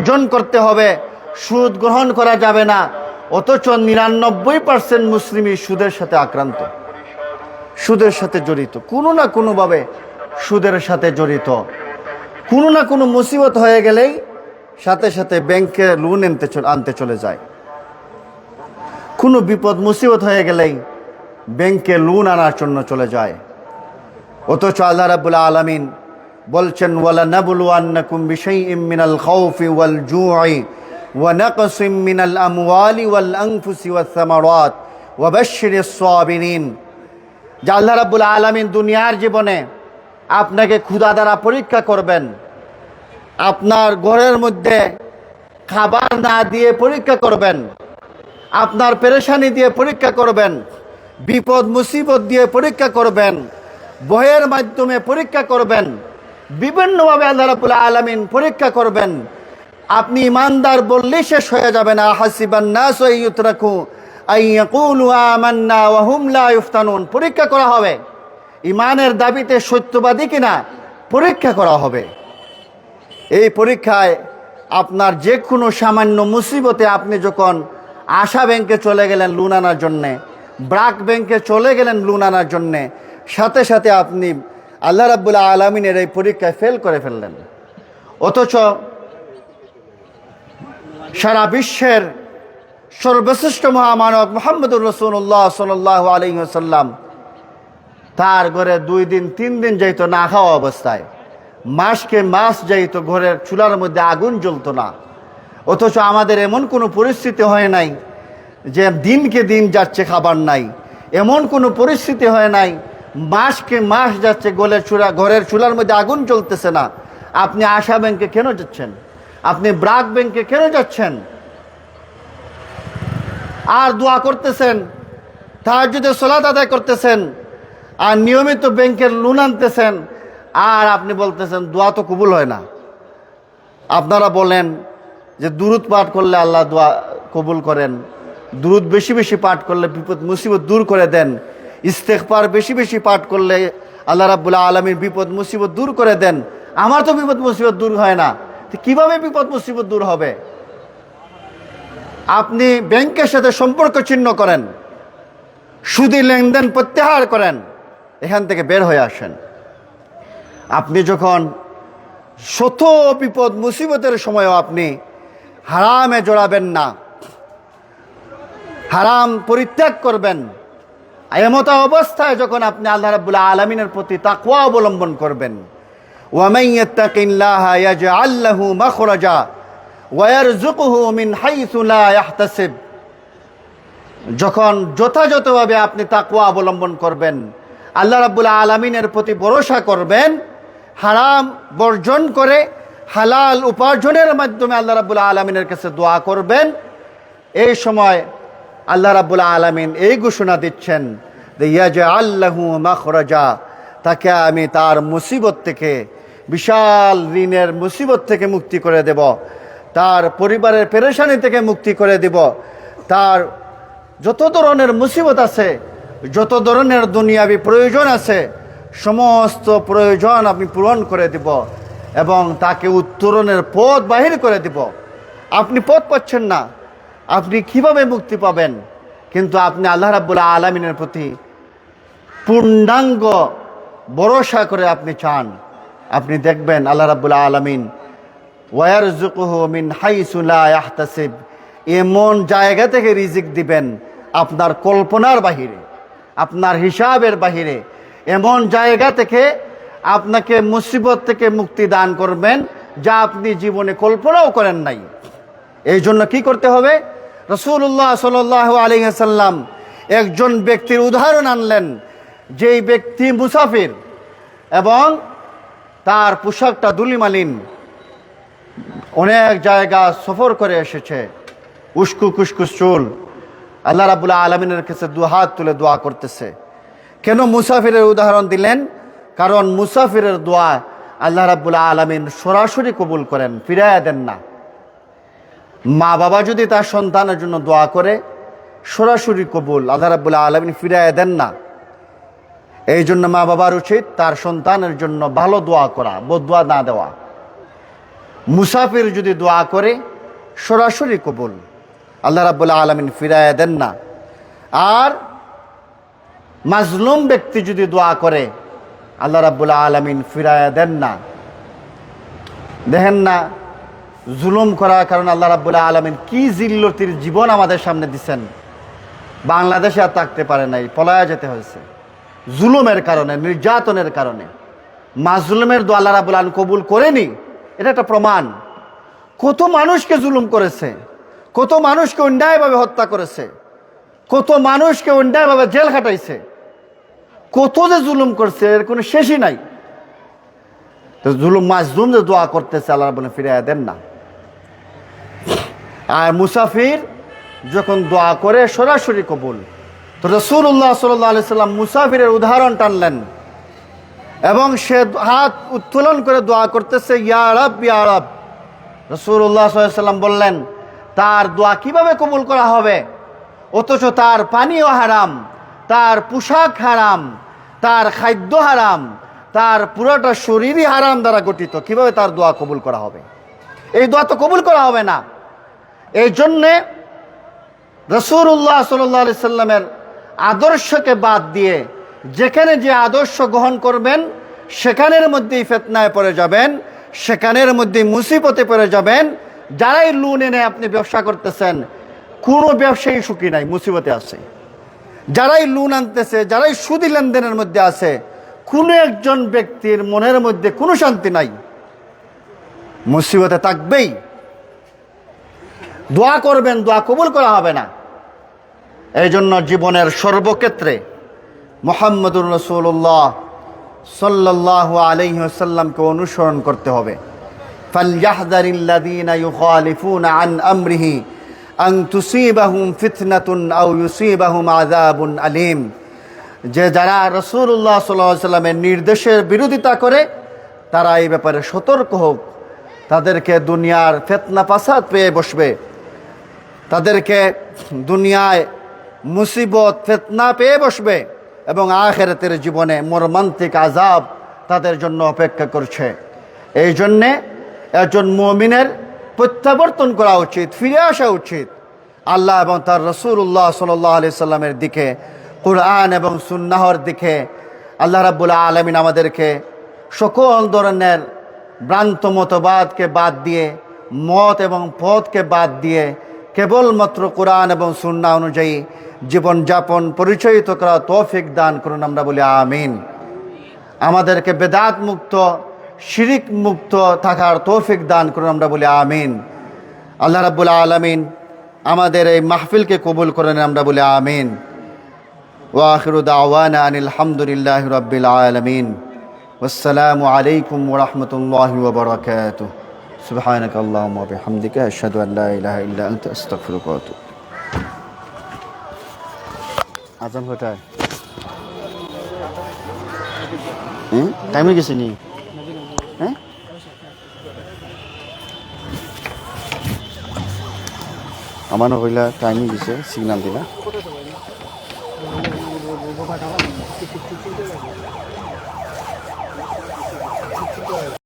বর্জন করতে হবে, সুদ গ্রহণ করা যাবে না। অথচ নিরানব্বই পার্সেন্ট মুসলিমই সুদের সাথে আক্রান্ত। সুদের সাথে জড়িত। কোনো না কোনোভাবে সুদের সাথে জড়িত। কোনো না কোনো মুসিবত হয়ে গেলেই সাথে সাথে ব্যাংকে লোন আনতে আনতে চলে যায়। কোনো বিপদ, মুসিবত হয়ে গেলেই ব্যাংকে লোন আনার জন্য চলে যায়। অথচ আল্লাহ রাবুল আলমিন বলছেন ওয়ালা নাবুল আন্নাকুম বিশাইইম মিনাল খাউফি ওয়াল জুই ওয়া নাকসিম মিনাল আমওয়ালি ওয়াল আনফুসি ওয়াস সামারাত ওয়া বাশশিরিস সাবিরিন। যে আল্লাহ রাবুল আলমিন দুনিয়ার জীবনে আপনাকে ক্ষুধা দ্বারা পরীক্ষা করবেন। আপনার ঘরের মধ্যে খাবার না দিয়ে পরীক্ষা করবেন। আপনার পেরেশানি দিয়ে পরীক্ষা করবেন। বিপদ মুসিবত দিয়ে পরীক্ষা করবেন। বইয়ের মাধ্যমে পরীক্ষা করবেন। বিভিন্নভাবে আল্লাহ আলমিন পরীক্ষা করবেন। আপনি ইমানদার বললে শেষ হয়ে যাবে না। হাসিবান না সৈয়ুতরাকু আইয়াকুলু আমান্না ওয়া হুম লা ইফতানুন। পরীক্ষা করা হবে। ইমানের দাবিতে সত্যবাদী কিনা, পরীক্ষা করা হবে। এই পরীক্ষায় আপনার যে কোনো সামান্য মুসিবতে আপনি যখন আশা ব্যাংকে চলে গেলেন লোন আনার জন্যে, ব্রাক ব্যাংকে চলে গেলেন লোন আনার জন্যে, সাথে সাথে আপনি আল্লাহ রাবুল্লাহ আলমিনের এই পরীক্ষায় ফেল করে ফেললেন। অথচ সারা বিশ্বের সর্বশ্রেষ্ঠ মহামানব মোহাম্মদুর রসুল্লাহ সাল্লাহ আলহিহাল্লাম তার ঘরে দুই দিন, তিন দিন যাইতো না খাওয়া অবস্থায়। মাসকে মাস যাইতো ঘরের চুলার মধ্যে আগুন জ্বলতো না। অথচ আমাদের এমন কোনো পরিস্থিতি হয় নাই যে দিনকে দিন যাচ্ছে খাবার নাই। এমন কোনো পরিস্থিতি হয় নাই মাসকে মাস যাচ্ছে গোলের চূড়া, ঘরের চুলার মধ্যে আগুন চলতেছে না। আপনি আশা ব্যাংকে কেন যাচ্ছেন? আপনি ব্রাক ব্যাংকে কেন যাচ্ছেন? আর দোয়া করতেছেন তার যদি সোলাত আদায় করতেছেন, আর নিয়মিত ব্যাংকের লোন আনতেছেন, আর আপনি বলতেছেন, দোয়া তো কবুল হয় না। আপনারা বলেন যে দুরুদ পাঠ করলে আল্লাহ দোয়া কবুল করেন, দুরুদ বেশি বেশি পাঠ করলে বিপদ, মুসিবত দূর করে দেন। ইস্তেকবার বেশি বেশি পাঠ করলে আল্লাহ রাবুল্লাহ আলমীর বিপদ, মুসিবত দূর করে দেন। আমার তো বিপদ, মুসিবত দূর হয় না। কীভাবে বিপদ, মুসিবত দূর হবে? আপনি ব্যাংকের সাথে সম্পর্ক ছিন্ন করেন, সুদি লেনদেন প্রত্যাহার করেন, এখান থেকে বের হয়ে আসেন। আপনি যখন শত বিপদ, মুসিবতের সময়ও আপনি হারামে জড়াবেন না, হারাম পরিত্যাগ করবেন এমত অবস্থায় যখন আপনি আল্লাহ রাবুল্লাহ আলমিনের প্রতি তাকুয়া অবলম্বন করবেন যখন যথাযথভাবে আপনি তাকুয়া অবলম্বন করবেন, আল্লাহ রাবুল্লাহ আলমিনের প্রতি ভরসা করবেন, হারাম বর্জন করে হালাল উপার্জনের মাধ্যমে আল্লাহ রাবুল্লাহ আলমিনের কাছে দোয়া করবেন, এই সময় আল্লাহ রাবুল্লাহ আলমিন এই ঘোষণা দিচ্ছেন তাকে আমি তার মুসিবত থেকে, বিশাল ঋণের মুসিবত থেকে মুক্তি করে দেব। তার পরিবারের পেরেশানি থেকে মুক্তি করে দেব। তার যত ধরনের মুসিবত আছে, যত ধরনের দুনিয়াবি প্রয়োজন আছে, সমস্ত প্রয়োজন আমি পূরণ করে দিব এবং তাকে উত্তরণের পথ বাহির করে দিব। আপনি পথ পাচ্ছেন না। আপনি কীভাবে মুক্তি পাবেন? কিন্তু আপনি আল্লাহ রাবুল্লাহ আলমিনের প্রতি পূর্ণাঙ্গ ভরসা করে আপনি চান। আপনি দেখবেন আল্লাহ রাবুল্লাহ আলমিন ওয়ার জুকুহ মিন হাইসুলা আহতাসিব এমন জায়গা থেকে রিজিক দিবেন আপনার কল্পনার বাহিরে, আপনার হিসাবের বাহিরে। এমন জায়গা থেকে আপনাকে মুসিবত থেকে মুক্তি দান করবেন যা আপনি জীবনে কল্পনাও করেন নাই। এই জন্য কি করতে হবে? রসুল্লাহ সাল আলিহাসাল্লাম একজন ব্যক্তির উদাহরণ আনলেন, যেই ব্যক্তি মুসাফির এবং তার পোশাকটা দুলিমালিন অনেক জায়গা সফর করে এসেছে, উস্কু কুসকুস চুল। আল্লাহ রাবুল্লাহ আলমিনের কাছে দু হাত তুলে দোয়া করতেছে। কেন মুসাফিরের উদাহরণ দিলেন? কারণ মুসাফিরের দোয়া আল্লাহ রাবুল্লাহ আলমিন সরাসরি কবুল করেন, ফিরাইয়া দেন না। মা বাবা যদি তার সন্তানের জন্য দোয়া করে, সরাসরি কবুল। আল্লাহ রাবুল্লাহ আলমিন ফিরাইয়া দেন না। এই জন্য মা বাবার উচিত তার সন্তানের জন্য ভালো দোয়া করা বদুয়া না দেওয়া। মুসাফির যদি দোয়া করে, সরাসরি কবুল। আল্লাহ রাবুল্লাহ আলমিন ফিরায় দেন না। আর মাজলুম ব্যক্তি যদি দোয়া করে, আল্লাহ রাবুল্লাহ আলমিন ফিরায় দেন না। দেখেন না জুলুম করার কারণে আল্লাহ রাবুল্লাহ আলমিন কি জিল্লতির জীবন আমাদের সামনে দিচ্ছেন বাংলাদেশে আর থাকতে পারে নাই, পলায়া যেতে হয়েছে। জুলুমের কারণে, নির্যাতনের কারণে। মাজলুমের দো আল্লাহ রাবুল আলম কবুল করেনি, এটা একটা প্রমাণ। কত মানুষকে জুলুম করেছে, কত মানুষকে অন্যায়ভাবে হত্যা করেছে, কত মানুষকে অন্যায়ভাবে জেল খাটাইছে। কত যে জুলুম করছে, এর কোনো শেষই নাই। তো জুলুম, মাজলুম যে দোয়া করতেছে, আল্লাহ বলে ফিরে দেন না। আর মুসাফির যখন দোয়া করে সরাসরি কবুল। তো রসুল্লাহ সাল্লাহ আলি সাল্লাম মুসাফিরের উদাহরণ টানলেন এবং সে হাত উত্তোলন করে দোয়া করতেছে ইয়ারব ইয়ারব রসুল্লাহ সাল্লাম বললেন, তার দোয়া কীভাবে কবুল করা হবে? অথচ তার পানীয় হারাম, তার পোশাক হারাম, তার খাদ্য হারাম, তার পুরোটা শরীরই হারাম দ্বারা গঠিত। কীভাবে তার দোয়া কবুল করা হবে? এই দোয়া তো কবুল করা হবে না। এই জন্যে রসুল্লাহ সাল্লাহ আলি সাল্লামের আদর্শকে বাদ দিয়ে যেখানে যে আদর্শ গ্রহণ করবেন, সেখানের মধ্যেই ফেতনায় পড়ে যাবেন, সেখানের মধ্যেই মুসিবতে পড়ে যাবেন। যারাই লোন এনে আপনি ব্যবসা করতেছেন, কোনো ব্যবসায়ী সুখী নাই, মুসিবতে আছে। যারাই লোন আনতেছে, যারাই সুদি লেনদেনের মধ্যে আছে, কোনো একজন ব্যক্তির মনের মধ্যে কোনো শান্তি নাই। মুসিবতে থাকবেই। দোয়া করবেন, দোয়া কবুল করা হবে না। এই জন্য জীবনের সর্বক্ষেত্রে মোহাম্মদুর রসুল্লাহ সাল্লাহ আলহ্লামকে অনুসরণ করতে হবে। আলিম। যে যারা রসুল্লাহ সাল্লামের নির্দেশের বিরোধিতা করে, তারা এই ব্যাপারে সতর্ক হোক। তাদেরকে দুনিয়ার ফেতনা পাসাদ পেয়ে বসবে। তাদেরকে দুনিয়ায় মুসিবত, ফেতনা পেয়ে বসবে এবং আখেরাতের জীবনে মর্মান্তিক আজাব তাদের জন্য অপেক্ষা করছে। এই জন্যে একজন মমিনের প্রত্যাবর্তন করা উচিত, ফিরে আসা উচিত। আল্লাহ এবং তার রসুল্লাহ সাল্লাহ আলি সাল্লামের দিকে, কোরআন এবং সুন্নাহর দিকে আল্লাহ রাবুল্লাহ আলমিন আমাদেরকে সকল ধরনের ভ্রান্ত মতবাদকে বাদ দিয়ে, মত এবং পথকে বাদ দিয়ে কেবলমাত্র কোরআন এবং সুন্না অনুযায়ী জীবনযাপন পরিচয়িত করা তৌফিক দান করুন আমরা বলি আমিন। আমাদেরকে বেদাত মুক্ত, শিরিক মুক্ত থাকার তৌফিক দান করুন আমরা বলি আমিন। আল্লাহ রাবুল আলমিন আমাদের এই মাহফিলকে কবুল করেন আমরা বলি আমিন। ওয়াখিরুদ রবিল আনিল আলমিন। আসসালামু আলাইকুম ওরহমতুল্লাহ বরকাত سبحانك اللهم وبحمدك أشهد أن لا إله إلا أنت أستغفرك وأتوب আজান কোথায় টাইমে গেছে নি হ্যাঁ আমারও হইলা টাইমে গেছে সিগনাল দিলা